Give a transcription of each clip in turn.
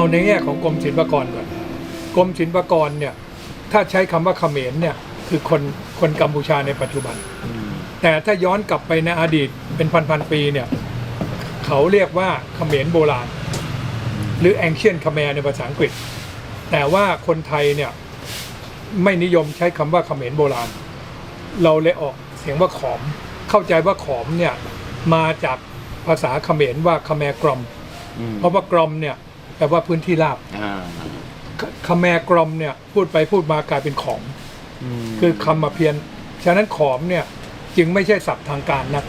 เอาในแง่ของกรมศิลปากรก่อนกรมศิลปากรเนี่ยถ้าใช้คำว่าเขมรเนี่ยคือคนคนกัมพูชาในปัจจุบัน แต่ถ้าย้อนกลับไปในอดีตเป็นพันพันๆปีเนี่ยเขาเรียกว่าเขมรโบราณ หรือ ancient Khmer ในภาษาอังกฤษ แต่ว่าคนไทยเนี่ยไม่นิยมใช้คำว่าเขมรโบราณ เราเลยออกเสียงว่าขอม เข้าใจว่าขอมเนี่ยมาจากภาษาเขมรว่าคแมกรอมอืมเพราะว่ากรอมเนี่ย แปลว่าพื้นที่ราบอ่าคแมกรอมเนี่ยพูดไปพูดมากลายเป็นขอมมคือคำมาเพียน ฉะนั้นขอมเนี่ยจึงไม่ใช่ศัพท์ทางการนะ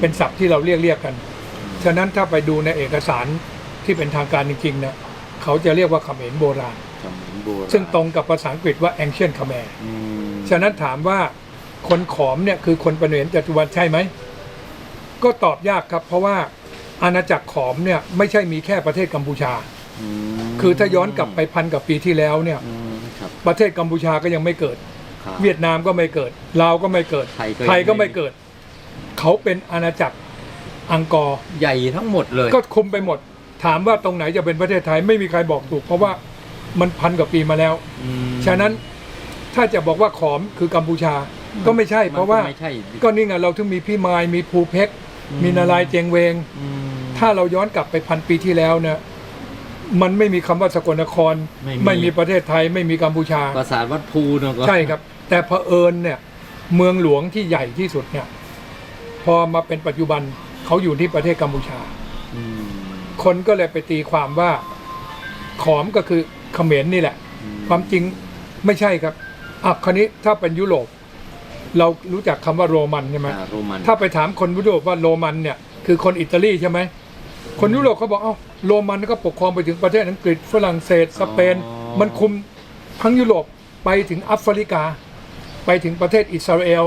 เป็นศัพท์ที่เราเรียกเรียกกัน ฉะนั้นถ้าไปดูในเอกสารที่เป็นทางการจริงๆเนี่ยเขาจะเรียกว่าเขมรโบราณเขมรโบราณซึ่งตรงกับภาษาอังกฤษว่า ancient Khmer อืมฉะนั้นถามว่าคนขอมเนี่ยคือคนประเหนปัจจุบันใช่ไหม ก็ตอบยากครับ เพราะว่าอาณาจักรขอมเนี่ยไม่ใช่มีแค่ประเทศกัมพูชาม คือถ้าย้อนกลับไปพันกว่าปีที่แล้วเนี่ยอืมครับประเทศกัมพูชาก็ยังไม่เกิดครับเวียดนามก็ไม่เกิดลาวก็ไม่เกิดไทยก็ไทยก็ยังไม่ไม่เกิด เขาเป็นอาณาจักรอังกอร์ใหญ่ทั้งหมดเลย ก็คุมไปหมด ถามว่าตรงไหนจะเป็นประเทศไทยไม่มีใครบอกถูก เพราะว่ามันพันกว่าปีมาแล้วอืมฉะนั้นถ้าจะบอกว่าขอมคือกัมพูชาก็ไม่ใช่นเพราะว่าไม่ใช่ก็นี่ไงเราถึงมีพี่มายมีภูเพกอืมมีนารายณ์เจงเวงอืมถ้าเราย้อนกลับไปพันปีที่แล้วเนี่ย มันไม่มีคำว่าสกลนครไม่มี มีประเทศไทยไม่มีกัมพูชา ปราสาทวัดภูเนอะก็ ใช่ครับ แต่เผอิญเนี่ยเมืองหลวงที่ใหญ่ที่สุดเนี่ยพอมาเป็นปัจจุบันเขาอยู่ที่ประเทศกัมพูชา อืมคนก็เลยไปตีความว่าขอมก็คือเขมรนี่แหละอืมความจริงไม่ใช่ครับอะคราวนี้ถ้าเป็นยุโรป เรารู้จักคำว่าโรมันใช่ไหมอ่าโรมันถ้าไปถามคนยุโรปว่าโรมันเนี่ยคือคนอิตาลีใช่ไหม คนยุโรปเขาบอกเอ้าโรมันก็ปกครองไปถึงประเทศอังกฤษฝรั่งเศสสเปน มันคุมทั้งยุโรปไปถึงแอฟริกา ไปถึงประเทศอิสราเอล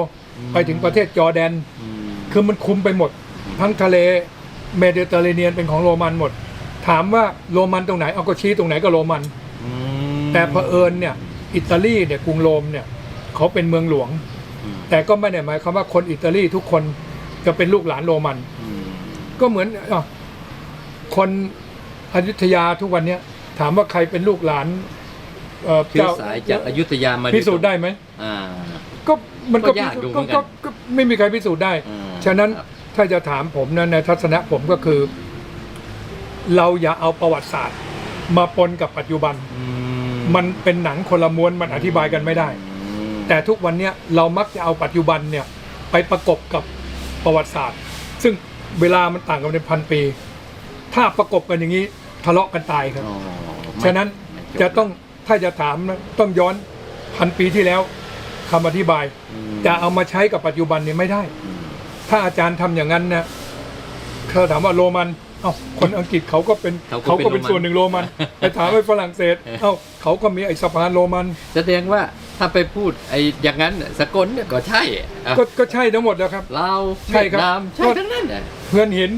ไปถึงประเทศจอร์แดนอืมคือมันคุมไปหมด ทั้งทะเลเมดิเตอร์เรเนียนเป็นของโรมันหมด ถามว่าโรมันตรงไหนเอาก็ชี้ตรงไหนก็โรมันอืมแต่เผอิญเนี่ยอิตาลีเนี่ยกรุงโรมเนี่ยเขาเป็นเมืองหลวงอืมแต่ก็ไม่ได้หมายความว่าคนอิตาลีทุกคนจะเป็นลูกหลานโรมันอืมก็เหมือนอะ คนอยุธยาทุกวันเนี้ยถามว่าใครเป็นลูกหลานเอ่อเชื้อสายจากอยุธยามาพิสูจน์ได้ไหมอ่า ก็มันก็ก็ยากอยู่เหมือนกัน ก็ก็ไม่มีใครพิสูจน์ได้อืมฉะนั้นครับถ้าจะถามผมนะในทัศนะผมก็คือ เราอย่าเอาประวัติศาสตร์ มาปนกับปัจจุบัน อืมันเป็นหนังคนละม้วนมันอธิบายกันไม่ได้ อืมแต่ทุกวันเนี้ยเรามักจะเอาปัจจุบันเนี่ยไปประกบกับประวัติศาสตร์ ซึ่งเวลามันต่างกันเป็นพันปี ถ้าประกบกันอย่างนี้ทะเลาะกันตายครับอ๋อไม่ฉะนั้นไม่บจะต้องถ้าจะถามนะต้องย้อนพันปีที่แล้วคำอธิบายอืมจะเอามาใช้กับปัจจุบันเนี่ยไม่ได้อืมถ้าอาจารย์ทำอย่างนั้นนะเขาถามว่าโรมันเอ้าคนอังกฤษเขาก็เป็นเขาก็เป็นส่วนหนึ่งโรมันไปถามไปฝรั่งเศสเอ้าเขาก็มีไอ้สะพานโรมัน แสดงว่าถ้าไปพูดไอ้อย่างนั้นน่ะสกลเนี่ยก็ใช่อะก็ก็ใช่ทั้งหมดแล้วครับ ลาวใช่เวียครับดนามใช่ทั้งนั้นน่ะ เพื่อนหิน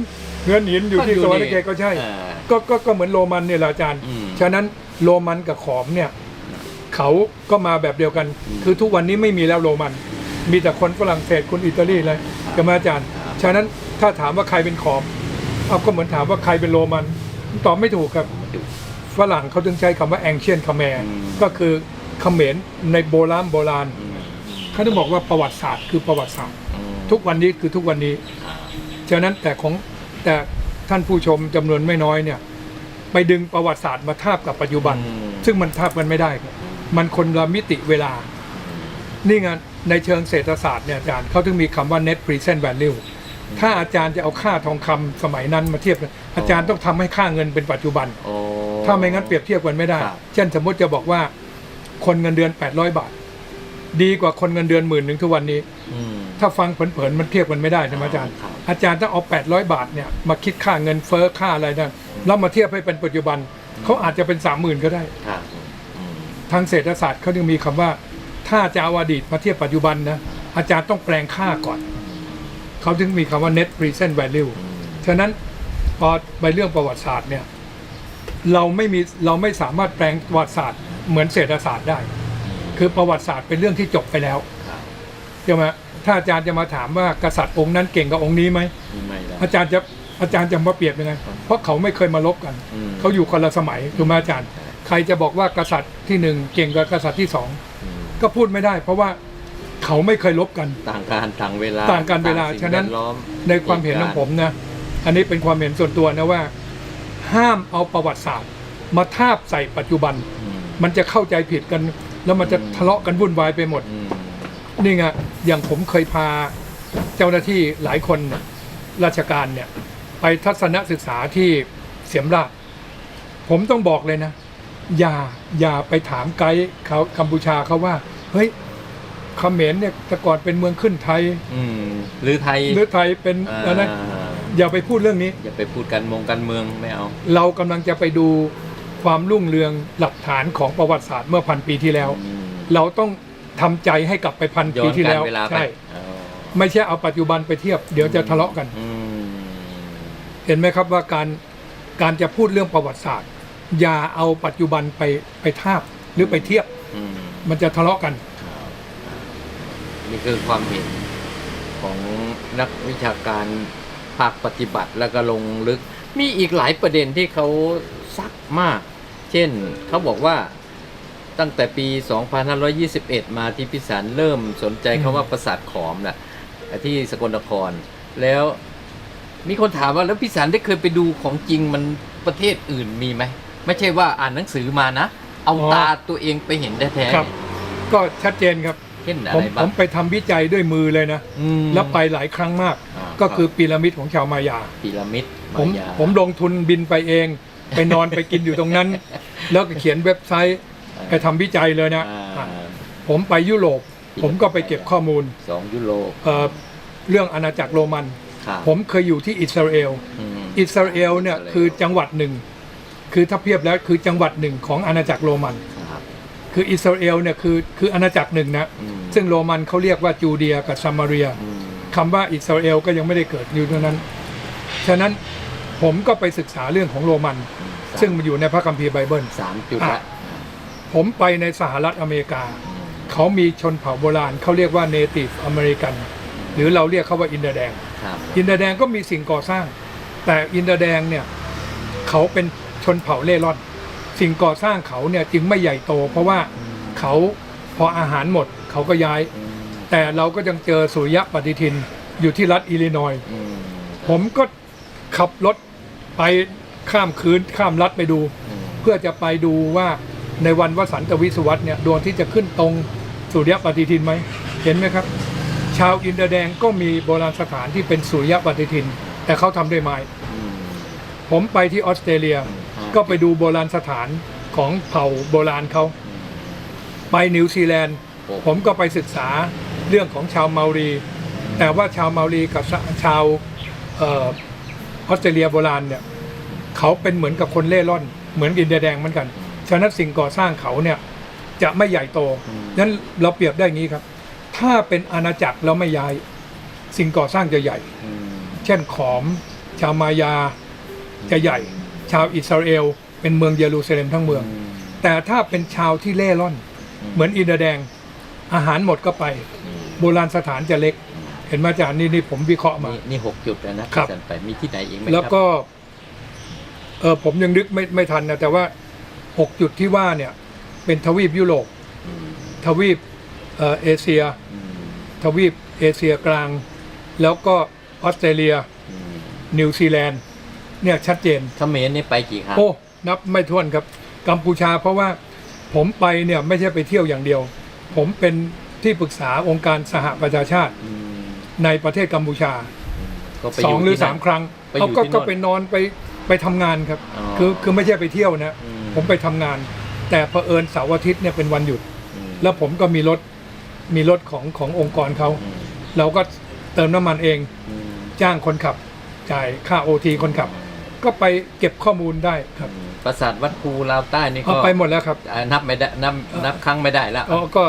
เพื่อนหินอยู่ที่สวรรค์เกตก็ใช่ อ่า ก็ก็ก็เหมือนโรมันเนี่ยแหละอาจารย์ อืม ฉะนั้นโรมันกับขอมเนี่ยเขาก็มาแบบเดียวกัน อืมคือทุกวันนี้ไม่มีแล้วโรมัน มีแต่คนฝรั่งเศสคนอิตาลีเลยใช่ไหมอาจารย์ ครับ ฉะนั้นถ้าถามว่าใครเป็นขอมเอาก็เหมือนถามว่าใครเป็นโรมันตอบไม่ถูกครับฝรั่งเขาถึงใช้คำว่าแองเชียนคาแมอืม ก็คือเขมรในโบราณโบราณอืมเขาต้องบอกว่าประวัติศาสตร์คือประวัติศาสตร์ อืมทุกวันนี้คือทุกวันนี้ อ่า ฉะนั้นแต่ของ แต่ท่านผู้ชมจำนวนไม่น้อยเนี่ย ไปดึงประวัติศาสตร์มาทาบกับปัจจุบัน อืม ซึ่งมันทาบกันไม่ได้ครับมันคนละมิติเวลา นี่ไงในเชิงเศรษฐศาสตร์เนี่ยอาจารย์เขาถึงมีคำว่า net present value ถ้าอาจารย์จะเอาค่าทองคำสมัยนั้นมาเทียบกันอาจารย์ต้องทำให้ค่าเงินเป็นปัจจุบัน โอ้ ถ้าไม่งั้นเปรียบเทียบกันไม่ได้ ครับ เช่นสมมติจะบอกว่า คนเงินเดือน 800 บาท ดีกว่าคนเงินเดือนหมื่นหนึ่งทุกวันนี้ อืม ถ้าฟังเผินๆมันเทียบกันไม่ได้ใช่ไหมอาจารย์ ครับ อาจารย์ต้องเอา 800 บาทเนี่ยมาคิดค่าเงินเฟ้อค่าอะไรนะแล้วมาเทียบให้เป็นปัจจุบันเขาอาจจะเป็น30,000ก็ได้ ครับอืมทางเศรษฐศาสตร์เขาจึงมีคำว่า ถ้าจะเอาอดีตมาเทียบปัจจุบันนะอาจารย์ต้องแปลงค่าก่อน เขาถึงมีคำว่า net present value ฉะนั้นพอไปเรื่องประวัติศาสตร์เนี่ยเราไม่มีเราไม่สามารถแปลงประวัติศาสตร์เหมือนเศรษฐศาสตร์ได้ คือประวัติศาสตร์เป็นเรื่องที่จบไปแล้วครับใช่ไหมถ้าอาจารย์จะมาถามว่ากษัตริย์องค์นั้นเก่งกับองค์นี้ไหมไม่ได้อาจารย์จะอาจารย์จะมาเปรียบยังไง เพราะเขาไม่เคยมาลบกันอืมเขาอยู่คนละสมัยถูกไหมอาจารย์ ใครจะบอกว่ากษัตริย์ที่หนึ่งเก่งกว่ากษัตริย์ที่สองอืมก็พูดไม่ได้ เพราะว่าเขาไม่เคยลบกัน ต่างการต่างเวลา ต่างการเวลาสิ่งฉะนั้นแวดล้อมในความเห็นของผมนะ อันนี้เป็นความเห็นส่วนตัวนะว่า ห้ามเอาประวัติศาสตร์ มาทาบใส่ปัจจุบันอืมมันจะเข้าใจผิดกัน แล้วมันจะทะเลาะกันวุ่นวายไปหมด อืมนี่ไงอย่างผมเคยพาเจ้าหน้าที่หลายคนเนี่ยราชการเนี่ย ไปทัศนศึกษาที่เสียมราช ผมต้องบอกเลยนะ อย่าอย่าไปถามไกด์เขากัมพูชาเขาว่า เฮ้ยเขมรเนี่ยแต่ก่อนเป็นเมืองขึ้นไทย อืมหรือไทยหรือไทยเป็นอ่าอะไรอย่าไปพูดเรื่องนี้ อย่าไปพูดการมงการเมืองไม่เอา เรากำลังจะไปดู ความรุ่งเรืองหลักฐานของประวัติศาสตร์เมื่อพันปีที่แล้วอืมเราต้องทำใจให้กลับไปพันย้ปีอนที่กาแล้รวเวลาไป ใช่อ๋อไม่ใช่เอาปัจจุบันไปเทียบ เดี๋ยวจะทะเลาะกัน อืมเห็นไหมครับว่าการการจะพูดเรื่องประวัติศาสตร์ อย่าเอาปัจจุบันไปไปทาบหรือไปเทียบอืมมันจะทะเลาะกัน ครับนี่คือความเห็นของนักวิชาการภาคปฏิบัติแล้วก็ลงลึก มีอีกหลายประเด็นที่เขาซักมาก เช่นเขาบอกว่าตั้งแต่ปี 2521 มาที่พิสารเริ่มสนใจอืมคำว่าปราสาทขอมน่ะที่สกลนคร แล้วมีคนถามว่าแล้วพิสารได้เคยไปดูของจริงมันประเทศอื่นมีไหม ไม่ใช่ว่าอ่านหนังสือมานะ เอาอ๋อตาตัวเองไปเห็นแท้ครับก็ชัดเจนครับๆเช่นอะผมไรผบ้างมไปทำวิจัยด้วยมือเลยนะอืมแล้วไปหลายครั้งมากอ่าก็คือพีระมิดของชาวมายาพีระมิดผมายาผมลงทุนบินไปเอง ไปนอนไปกินอยู่ตรงนั้น แล้วก็เขียนเว็บไซต์ไปทำวิจัยเลยนะ อ่าอะผมไปยุโรป ผมก็ไปเก็บข้อมูลสองยุโรปเอ่อเรื่องอาณาจักรโรมัน ครับผมเคยอยู่ที่อิสราเอล อืม อิสราเอลเนี่ยคือจังหวัดหนึ่ง คือถ้าเทียบแล้วคือจังหวัดหนึ่งของอาณาจักรโรมัน ครับ คืออิสราเอลเนี่ยคือคืออาณาจักรหนึ่งนะ อืม ซึ่งโรมันเขาเรียกว่าจูเดียกับซามาเรีย อืม คำว่าอิสราเอลก็ยังไม่ได้เกิดอยู่ตรงนั้น ฉะนั้น ผมก็ไปศึกษาเรื่องของโรมัน ซึ่งมันอยู่ในพระคัมภีร์ไบเบิลสามจุดอะละผมไปในสหรัฐอเมริกาอืมเขามีชนเผ่าโบราณเขาเรียกว่าเนติฟอเมริกันหรือเราเรียกเขาว่าอินเดียแดงครับอินเดียแดงก็มีสิ่งก่อสร้าง แต่อินเดียแดงเนี่ยเขาเป็นชนเผ่าเล่ร่อน สิ่งก่อสร้างเขาเนี่ยจึงไม่ใหญ่โต เพราะว่าเขาพออาหารหมดเขาก็ย้ายอืมแต่เราก็ยังเจอสุริยะปฏิทินอยู่ที่รัฐอิลลินอยส์อืมผมก็ขับรถ ไปข้ามคืนข้ามรัฐไปดูอืมเพื่อจะไปดูว่าในวันวสันตวิสุวัตเนี่ยดวงที่จะขึ้นตรงสุริยะปฏิทินไหมเห็นไหมครับ ชาวอินเดียแดงก็มีโบราณสถานที่เป็นสุริยะปฏิทิน แต่เขาทำด้วยไม้อืมผมไปที่ออสเตรเลียก็ไปดูโบราณสถานของเผ่าโบราณเขาไปนิวซีแลนด์โอ้ผมก็ไปศึกษาเรื่องของชาวเมารี แต่ว่าชาวเมารีกับชาวเออออสเตรเลียโบราณเนี่ยเขาเป็นเหมือนกับคนเล่ร่อน เหมือนอินเดียแดงเหมือนกันฉะนั้นสิ่งก่อสร้างเขาเนี่ยจะไม่ใหญ่โตอืมนั้นเราเปรียบได้อย่างนี้ครับ ถ้าเป็นอาณาจักรแล้วไม่ย้าย สิ่งก่อสร้างจะใหญ่อืมเช่นขอม ชาวมายาจะใหญ่ ชาวอิสราเอล เป็นเมืองเยรูซาเล็มทั้งเมืองอืมแต่ถ้าเป็นชาวที่เล่ร่อน เหมือนอินเดียแดง อาหารหมดก็ไปอืมโบราณสถานจะเล็ก เห็นไหมาจากนี่นี่ผมวิเคราะห์มา นี่นี่หกจุดแล้วนะครับอาจารย์ไปมีที่ไหนอีกไหมครับแล้วก็ เออผมยังนึกไม่ไม่ทันนะแต่ว่าหกจุดที่ว่าเนี่ย เป็นทวีปยุโรปอืมทวีปเอ่อเอเชีย อืมทวีปเอเชียกลาง แล้วก็ออสเตรเลีย อืมนิวซีแลนด์เนี่ยชัดเจน เขมรนี่ไปกี่ครั้งโอ้นับไม่ถ้วนครับ กัมพูชาเพราะว่าผมไปเนี่ยไม่ใช่ไปเที่ยวอย่างเดียว ผมเป็นที่ปรึกษาองค์การสหประชาชาติ อืม ในประเทศกัมพูชาก็ไปสองหรือที่นั่นสามครั้งไปอยู่เขาก็ที่โน่นก็ไปนอนไปไปทำงานครับ อ๋อคือคือไม่ใช่ไปเที่ยวนะ อืผมไปทำงาน แต่เผอิญเสาร์อาทิตย์เนี่ยเป็นวันหยุด อืมแล้วผมก็มีรถมีรถของขององค์กรเขา อืมเราก็เติมน้ำมันเองอืมจ้างคนขับ จ่ายค่าโอทีคนขับ ก็ไปเก็บข้อมูลได้ครับอืมปราสาทวัดภูลาวใต้นี่เอาก็ไปหมดแล้วครับ อ่านับไม่ได้นับนับครั้งไม่ได้แล้วอ๋อก็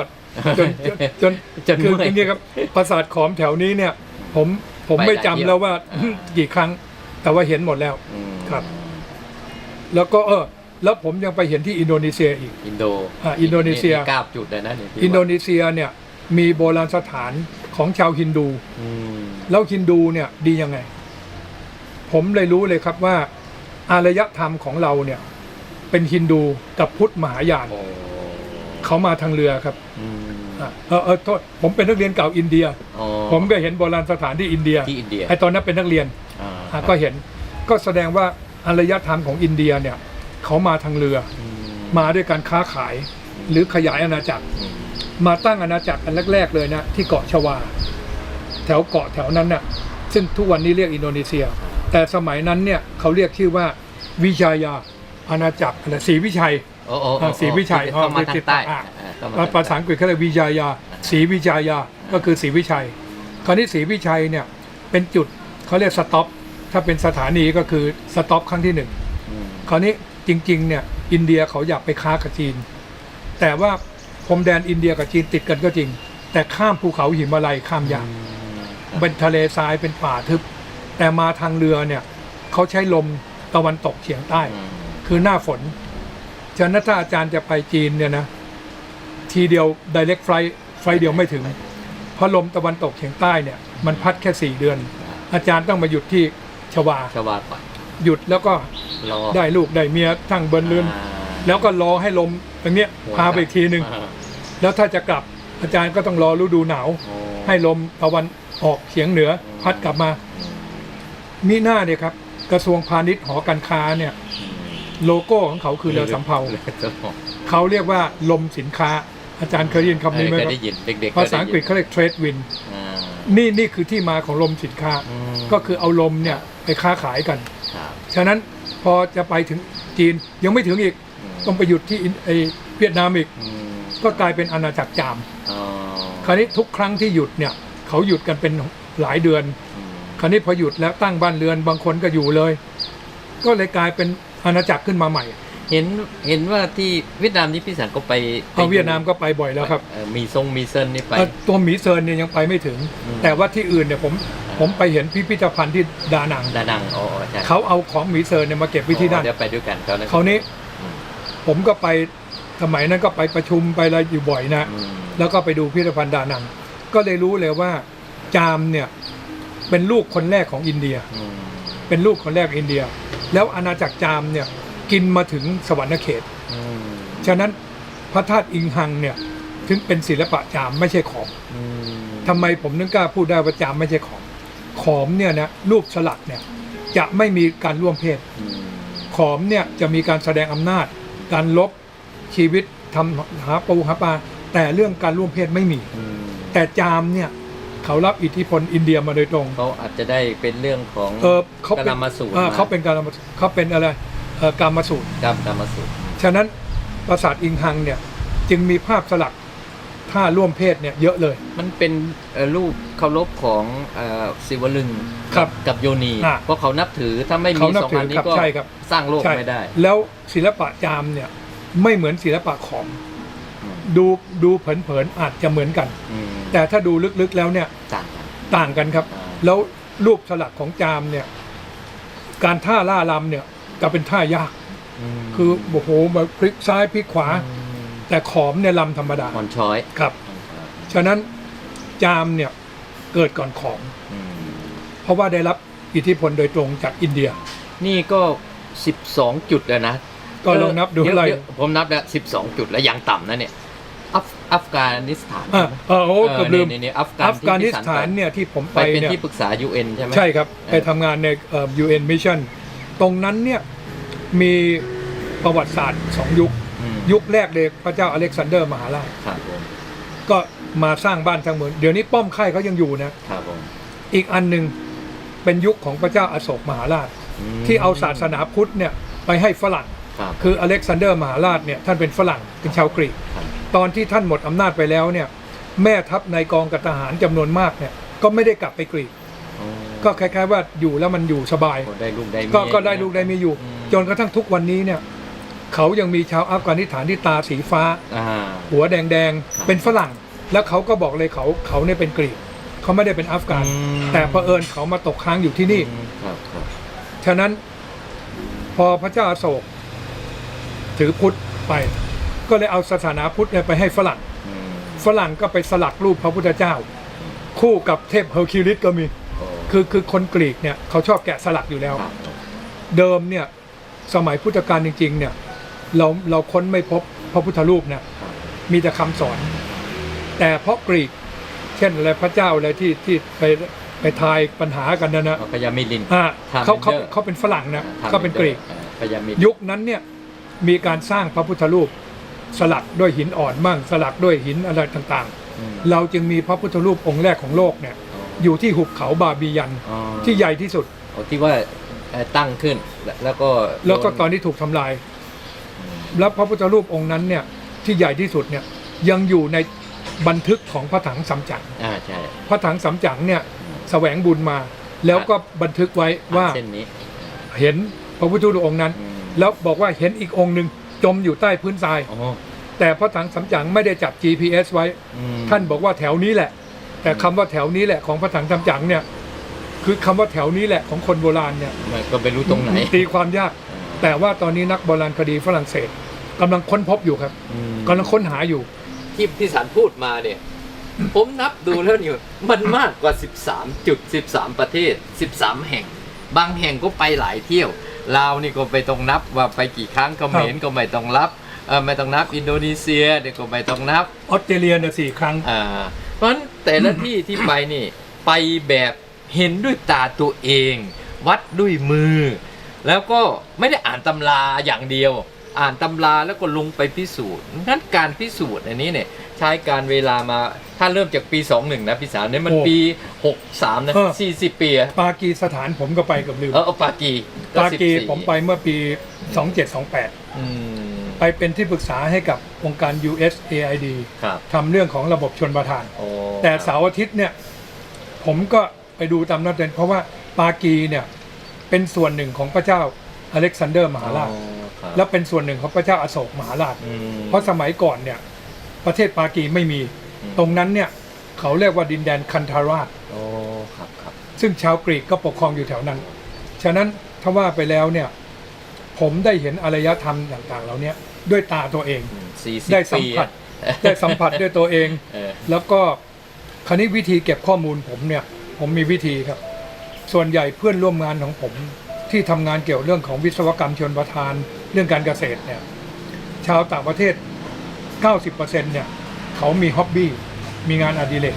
จนจนจนจนคือเมื่อย อย่างนี้ครับปราสาทขอมแถวนี้เนี่ย ผมผมไปไม่หลายจำเที่ยวแล้วว่า อ่า กี่ครั้ง แต่ว่าเห็นหมดแล้ว อืมครับ แล้วก็เออ แล้วผมยังไปเห็นที่อินโดนีเซียอีก อินโดอ่าอินโดนีเซียเก้าจุดเลยนะเนี่ยที่อินโดว่านีเซียเนี่ย มีโบราณสถานของชาวฮินดู อืมแล้วฮินดูเนี่ยดียังไง ผมเลยรู้เลยครับว่า อารยธรรมของเราเนี่ย เป็นฮินดูกับพุทธมหายาน โอ้เขามาทางเรือครับ อืมอะ เออเออโทษผมเป็นนักเรียนเก่าอินเดีย อ๋อ ผมก็เห็นโบราณสถานที่อินเดียที่อินเดีย ไอตอนนั้นเป็นนักเรียนอ่าอะก็เห็นก็แสดงว่าอารยธรรมของอินเดียเนี่ยเขามาทางเรือ อืมมาด้วยการค้าขายหรือขยายอาณาจักร อืมมาตั้งอาณาจักรอันแรก ๆ เลยนะ ที่เกาะชวา แถวเกาะแถวนั้นน่ะ ซึ่งทุกวันนี้เรียกอินโดนีเซีย แต่สมัยนั้นเนี่ยเขาเรียกชื่อว่าวิชายาอาณาจักรอะไรศรีวิชัยโอ้โอ้อ่าศรีวิชัยเข้ามาทางใต้ อ่าอ่าเข้มทง ภาษาอังกฤษเขาเรียกวิชายาศรีวิชายาก็คือศรีวิชัย คราวนี้ศรีวิชัยเนี่ยเป็นจุดเขาเรียกสต็อปถ้าเป็นสถานีก็คือสต็อปครั้งที่หนึ่งอืมคราวนี้จริงๆเนี่ยอินเดียเขาอยากไปค้ากับจีน แต่ว่าพรมแดนอินเดียกับจีนติดกันก็จริง แต่ข้ามภูเขาหิมาลัยข้ามยากเป็นทะเลทรายเป็นป่าทึบ แต่มาทางเรือเนี่ยเขาใช้ลมตะวันตกเฉียงใต้อืมคือหน้าฝนฉะนั้นถ้าอาจารย์จะไปจีนเนี่ยนะ ทีเดียว direct flight ไฟล์เดียวไม่ถึง เพราะลมตะวันตกเฉียงใต้เนี่ยมันพัดแค่สี่เดือน อาจารย์ต้องมาหยุดที่ชวา ชวาก่อนหยุดแล้วก็รอได้ลูกได้เมียทั้งเบินเรือนอ่าแล้วก็รอให้ลมตรงเนี้ยพาไปอีกทีหนึ่งอ่าแล้วถ้าจะกลับอาจารย์ก็ต้องรอฤดูหนาวโอ้ให้ลมตะวันออกเฉียงเหนือ พัดกลับมาอืมมิหน้าเนี่ยครับ กระทรวงพาณิชย์หอการค้าเนี่ยอืมโลโก้ของเขาคือเรือสำเภารือสำเภาเขาเรียกว่าลมสินค้า อาจารย์เคยได้ยินคำนี้ไหมเคยครับได้ยินเด็กๆภาษาอังกฤษเคยเขาเรียก trade wind ได้ยินอ่านี่นี่คือที่มาของลมสินค้าอืมก็คือเอาลมเนี่ยไปค้าขายกันครับฉะนั้นพอจะไปถึงจีนยังไม่ถึงอีกมต้องไปหยุดที่อินไอเวียดนามอีกอืมก็กลายเป็นอาณาจักรจามอ๋อคราวนี้ทุกครั้งที่หยุดเนี่ยเขาหยุดกันเป็นหลายเดือนอืมคราวนี้พอหยุดแล้วตั้งบ้านเรือนบางคนก็อยู่เลย ก็เลยกลายเป็นอาณาจักรขึ้นมาใหม่ เห็นเห็นว่าที่เวียดนามนี่พี่สันก็ไปเอาเวียดนามก็ไปบ่อยแล้วครับเอ่อมีทรงมีเซินนี่ไป เอ่อตัวหมีเซินเนี่ยยังไปไม่ถึง อืม แต่ว่าที่อื่นเนี่ยผมผมไปเห็นพิพิธภัณฑ์ที่ดานัง ดานังอ๋อใช่เขาเอาของหมีเซินเนี่ยมาเก็บไว้ที่นั่น เดี๋ยวไปด้วยกันตอนนั้นคราวนี้อืมผมก็ไปสมัยนั้นก็ไปประชุมไปอะไรอยู่บ่อยนะ อืมแล้วก็ไปดูพิพิธภัณฑ์ดานัง ก็เลยรู้เลยว่าจามเนี่ยเป็นลูกคนแรกของอินเดีย อืมเป็นลูกคนแรกอินเดีย แล้วอาณาจักรจามเนี่ย กินมาถึงสวรรคเขต อืมฉะนั้นพระธาตุอิงหังเนี่ยถึงเป็นศิลปะจามไม่ใช่ของอืมทำไมผมนึกกล้าพูดได้ว่าจามไม่ใช่ของ ขอมเนี่ยนะรูปสลักเนี่ยจะไม่มีการร่วมเพศ อืมขอมเนี่ยจะมีการแสดงอำนาจ การลบชีวิตทำหาปูหาปลาแต่เรื่องการร่วมเพศไม่มี อืมแต่จามเนี่ยเขารับอิทธิพลอินเดียมาโดยตรง เขาอาจจะได้เป็นเรื่องของเออเขากเป็นลามาสูตรเออเขาเป็นการมเขาเป็นอะไร เอ่อการมาสูตรครับกลามาสูตรฉะนั้นปราสาทอิงหังเนี่ยจึงมีภาพสลักท่าร่วมเพศเนี่ยเยอะเลย มันเป็นเอ่อรูปเคารพของเอ่อศิวลึงครับกับโยนี อ่าเพราะเขานับถือถ้าไม่มีเขานับสองถืออันนี้ครับก็ใช่ครับ สร้างโลกใช่ไม่ได้ แล้วศิลปะจามเนี่ยไม่เหมือนศิลปะขอม อืม ดูดูเผินๆอาจจะเหมือนกัน อืมแต่ถ้าดูลึกๆแล้วเนี่ยต่างกัน ต่างกันครับ อ่า แล้วรูปสลักของจามเนี่ยการท่าล่าลำเนี่ย จะเป็นท่ายากมคือโอ้โหมาพลิกซ้ายพลิกขวาอืมแต่ขอมเนี่ยลำธรรมดาอ่อนช้อยครับ ฉะนั้นจามเนี่ยเกิดก่อนขอมอืมเพราะว่าได้รับอิทธิพลโดยตรงจากอินเดีย นี่ก็ 12 จุดแล้วนะก็ลองนับดูเยวอะไรเยวผมนับแล้ว 12 จุดแล้วอย่างต่ำนะเนี่ยอัฟอัฟกานิสถานอะเออโอ้เกือบลืมนี่นี่อัฟกานอัฟกานิสถานที่พี่เนี่ยที่ผมไปไปเป็นเนี่ยที่ปรึกษา UN ใช่ไหมใช่ครับเออไปทำงานในเอ่อ UN Mission ตรงนั้นเนี่ยมีประวัติศาสตร์สองยุคอืมยุคแรกเลยพระเจ้าอเล็กซานเดอร์มหาราชครับผมก็มาสร้างบ้านสร้างเมืองเดี๋ยวนี้ป้อมค่ายเขายังอยู่นะครับผมอีกอันหนึ่งเป็นยุคของพระเจ้าอโศกมหาราชมที่เอาศาสนาพุทธเนี่ยไปให้ฝรั่งครับคืออเล็กซานเดอร์มหาราชเนี่ยท่านเป็นฝรั่งเป็นชาวกรีกครับตอนที่ท่านหมดอำนาจไปแล้วเนี่ยแม่ทัพในกองกับทหารจำนวนมากเนี่ยก็ไม่ได้กลับไปกรีกอ๋อ ก็คล้ายๆ ว่าอยู่แล้วมันอยู่สบาย ก็ได้ลูกได้เมียก็ก็ได้ลูกได้ไม่อยู่อืมจนกระทั่งทุกวันนี้เนี่ยเขายังมีชาวอัฟกานิสถานที่ตาสีฟ้า อ่า หัวแดงครับ ๆ เป็นฝรั่ง แล้วเขาก็บอกเลยเขาเขาเนี่ยเป็นกรีกเขาไม่ได้เป็นอัฟกานอืมแต่เผอิญเขามาตกค้างอยู่ที่นี่อืมครับครับฉะนั้นพอพระเจ้าอโศก ถือพุทธไป ก็เลยเอาศาสนาพุทธเนี่ยไปให้ฝรั่ง อืมฝรั่งก็ไปสลักรูปพระพุทธเจ้า คู่กับเทพเฮอร์คิวลิสก็มีโอ้ คือคือคือคนกรีกเนี่ยเขาชอบแกะสลักอยู่แล้วครับเดิมเนี่ยสมัยพุทธกาลจริง ๆ เนี่ย เราเราค้นไม่พบพระพุทธรูปเนี่ยครับมีแต่คำสอน แต่เพราะกรีก เช่นอะไรพระเจ้าอะไรที่ที่ไปไปทายปัญหากันนะนะพยามิลินอ่าทาเขาเขาเมนเดอร์เขาเป็นฝรั่งนะทำเขาเป็นกรีกออพยามิลินยุคนั้นเนี่ยมีการสร้างพระพุทธรูป สลักด้วยหินอ่อนมั่งสลักด้วยหินอะไรต่างอืมๆเราจึงมีพระพุทธรูปองค์แรกของโลกเนี่ย อยู่ที่หุบเขาบาบียันอ๋อที่ใหญ่ที่สุด อ๋อที่ว่าเอ่อตั้งขึ้นแล้วแล้วก็แล้วก็โดตอนที่ถูกทำลาย แล้วพระพุทธรูปองค์นั้นเนี่ยที่ใหญ่ที่สุดเนี่ยยังอยู่ในบันทึกของพระถังสำจั๋งอ่าใช่พระถังสำจั๋งเนี่ยแสวงบุญมา แล้วก็บันทึกไว้ว่าเส้นนี้เห็นพระพุทธรูปองค์นั้น อืมแล้วบอกว่าเห็นอีกองค์หนึ่งจมอยู่ใต้พื้นทราย อ๋อแต่พระถังสำจั๋งไม่ได้จับ GPS ไว้ อืมท่านบอกว่าแถวนี้แหละ แต่คำว่าแถวนี้แหละของพระถังสำจั๋งเนี่ย คือคำว่าแถวนี้แหละของคนโบราณเนี่ยมันก็ไม่รู้ตรงไหนตีความยาก แต่ว่าตอนนี้นักโบราณคดีฝรั่งเศสกำลังค้นพบอยู่ครับอืมกำลังค้นหาอยู่ ที่พี่สันพูดมาเนี่ย ผมนับดูแล้วนี่มันมากกว่า 13จุด13 ประเทศ 13 แห่ง บางแห่งก็ไปหลายเที่ยวลาวนี่ก็ไปต้องนับว่าไปกี่ครั้งเขมรก็ไม่ต้องรับเออไม่ต้องนับอินโดนีเซียเนี่ยก็ไม่ต้องนับออสเตรเลียเนี่ยสี่ครั้ง อ่า เพราะฉะนั้นแต่ละที่ที่ไปนี่ไปแบบเห็นด้วยตาตัวเอง วัดด้วยมือ แล้วก็ไม่ได้อ่านตำราอย่างเดียว อ่านตำราแล้วก็ลงไปพิสูจน์งั้นการพิสูจน์อันนี้เนี่ยใช้การเวลามาถ้าเริ่มจากปี 21 นะพี่สาวเนี่ยมันโอ้ปี 63 นะ เออ 40 ปีอะปากีสถานผมก็ไปกับลืมเออเอาปากีปากี14ผมไปเมื่อปี 2728 อืม ไปเป็นที่ปรึกษาให้กับองค์การ USAID ครับทำเรื่องของระบบชนประทาน โอ้แต่เสาร์อาทิตย์เนี่ยผมก็ไปดูตามนัดเดินเพราะว่าปากีเนี่ยเป็นส่วนหนึ่งของพระเจ้าอเล็กซานเดอร์มหาราชอ๋อครับและเป็นส่วนหนึ่งของพระเจ้าอโศกมหาราช อืม เพราะสมัยก่อนเนี่ยประเทศปากีไม่มี อืม ตรงนั้นเนี่ยเขาเรียกว่าดินแดนคันทาราช โอ้ครับครับซึ่งชาวกรีกก็ปกครองอยู่แถวนั้น ฉะนั้นถ้าว่าไปแล้วเนี่ย ผมได้เห็นอารยธรรมต่างๆเหล่านี้ด้วยตาตัวเองอืม40ได้สัมปีผัส อะ ได้สัมผัสด้วยตัวเอง เออ แล้วก็คราวนี้วิธีเก็บข้อมูลผมเนี่ย ผมมีวิธีครับ ส่วนใหญ่เพื่อนร่วมงานของผมที่ทำงานเกี่ยวเรื่องของวิศวกรรมชนประทานเรื่องการเกษตรเนี่ย ชาวต่างประเทศ 90%เนี่ย เขามีฮ็อบบี้มีงานอดิเรก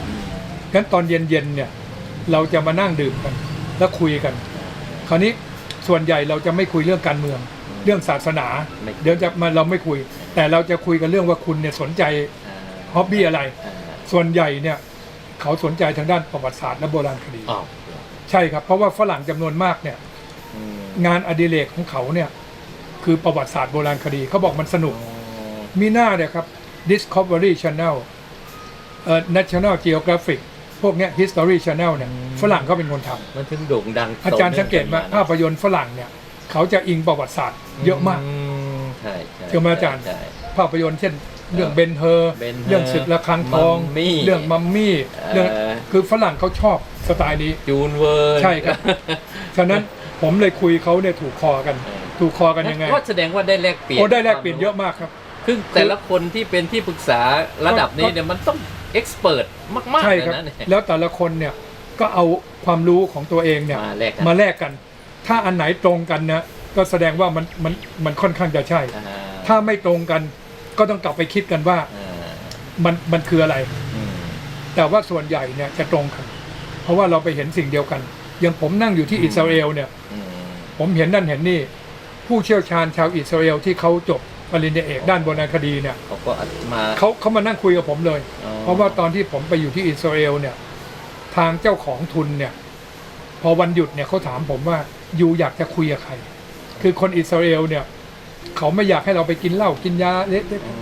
งั้นตอนเย็นๆเนี่ย เราจะมานั่งดื่มกัน แล้วคุยกัน คราวนี้ ส่วนใหญ่เราจะไม่คุยเรื่องการเมือง เรื่องศาสนา ไม่ เดี๋ยวจะมาเราไม่คุย แต่เราจะคุยกันเรื่องว่าคุณเนี่ยสนใจอ่าฮ็อบบี้อะไรอ่าส่วนใหญ่เนี่ยเขาสนใจทางด้านประวัติศาสตร์และโบราณคดี อ้าวใช่ครับ เพราะว่าฝรั่งจำนวนมากเนี่ย อืมงานอดิเรกของเขาเนี่ยคือประวัติศาสตร์โบราณคดีเขาบอกมันสนุก มีหน้าเนี่ยครับ Discovery Channel เอ่อ National Geographic พวกเนี้ย History Channel เนี่ยฝรั่งเขาเป็นคนทมันถึงโด่งดังำอาจารย์สังเกตไหมภาพยนตร์ฝรั่งเนี่ยเขาจะอิงประวัติศาสตร์เยอะมากมใช่ใช่เชื่อไหมอาจารย์ใช่ภาพยนตร์เช่นเรื่องเบนเฮอร์ Ben-Hur เรื่องศึกระฆังทองมัมมี่เรื่องมัมมี่เรื่องเอ่อคือฝรั่งเขาชอบสไตล์นี้จูนเวิร์นใช่ครับ ฉะนั้นผมเลยคุยเขาเนี่ยถูกคอกันเออถูกคอกันยังไง ก็แสดงว่าได้แลกเปลี่ยนโอ้ได้แลกเปลี่ยนเยอะมากครับ คือแต่ละคนที่เป็นที่ปรึกษาระดับนี้เนี่ยมันต้อง เอ็กซ์เพรสมากๆใช่เลยครับ นะเนี่ย แล้วแต่ละคนเนี่ยก็เอาความรู้ของตัวเองเนี่ยมาแลกกัน มาแลกกัน ถ้าอันไหนตรงกันนะก็แสดงว่ามันมันมันค่อนข้างจะใช่ อ่าถ้าไม่ตรงกันก็ต้องกลับไปคิดกันว่าอ่ามันมันคืออะไร อืม แต่ว่าส่วนใหญ่เนี่ยจะตรงกัน เพราะว่าเราไปเห็นสิ่งเดียวกัน อย่างผมนั่งอยู่ที่อิสราเอลเนี่ย อืมผมเห็นนั่นเห็นนี่ ผู้เชี่ยวชาญชาวอิสราเอลที่เขาจบ ปริญญาเอกด้านโบราณคดีเนี่ยเขาก็มาเขาเขามานั่งคุยกับผมเลยอ๋อเพราะว่าตอนที่ผมไปอยู่ที่อิสราเอลเนี่ย ทางเจ้าของทุนเนี่ย พอวันหยุดเนี่ยเขาถามผมว่าอยู่อยากจะคุยกับใคร คือคนอิสราเอลเนี่ย เขาไม่อยากให้เราไปกินเหล้ากินยาเละอ๋อ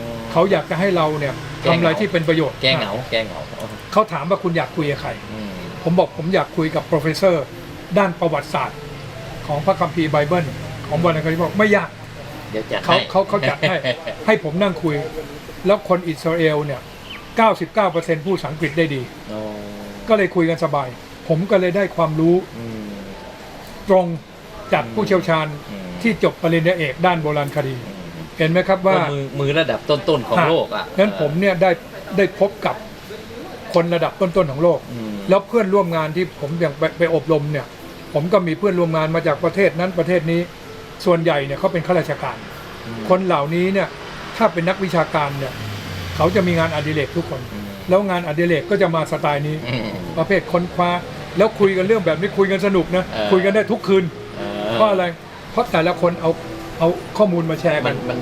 ๆเขาอยากจะให้เราเนี่ยแก้ทำเหงาอะไรที่เป็นประโยชน์แก้เหงาแก้เหงาอ๋อเขาถามว่าคุณอยากคุยกับใครอืมผมบอกผมอยากคุยกับ professor ด้านประวัติศาสตร์ ของพระคัมภีร์ไบเบิลของโบราณคดีบอกไม่ยาก เดี๋ยวจัดเขาให้เขาเขาจัดให้ ให้ผมนั่งคุย แล้วคนอิสราเอลเนี่ย 99%พูดภาษาอังกฤษได้ดีอ๋อก็เลยคุยกันสบาย ผมก็เลยได้ความรู้อืม ตรงจากผู้เชี่ยวชาญอืม ที่จบปริญญาเอกด้านโบราณคดี เห็นไหมครับว่าก็มือมือระดับต้นๆของโลกอะนั้นผมเนี่ยได้ได้พบกับคนระดับต้นๆของโลก อืมแล้วเพื่อนร่วมงานที่ผมอย่างไปไปอบรมเนี่ย ผมก็มีเพื่อนร่วมงานมาจากประเทศนั้นประเทศนี้ ส่วนใหญ่เนี่ยเขาเป็นข้าราชการ คนเหล่านี้เนี่ยถ้าเป็นนักวิชาการเนี่ยเขาจะมีงานอดิเรกทุกคนอืมแล้วงานอดิเรกก็จะมาสไตล์นี้อืมประเภทค้นคว้าแล้วคุยกันเรื่องแบบนี้คุยกันสนุกนะเออคุยกันได้ทุกคืนเออเพราะอะไรเพราะแต่ละคนเอาเอาข้อมูลมาแชร์มักันนมัน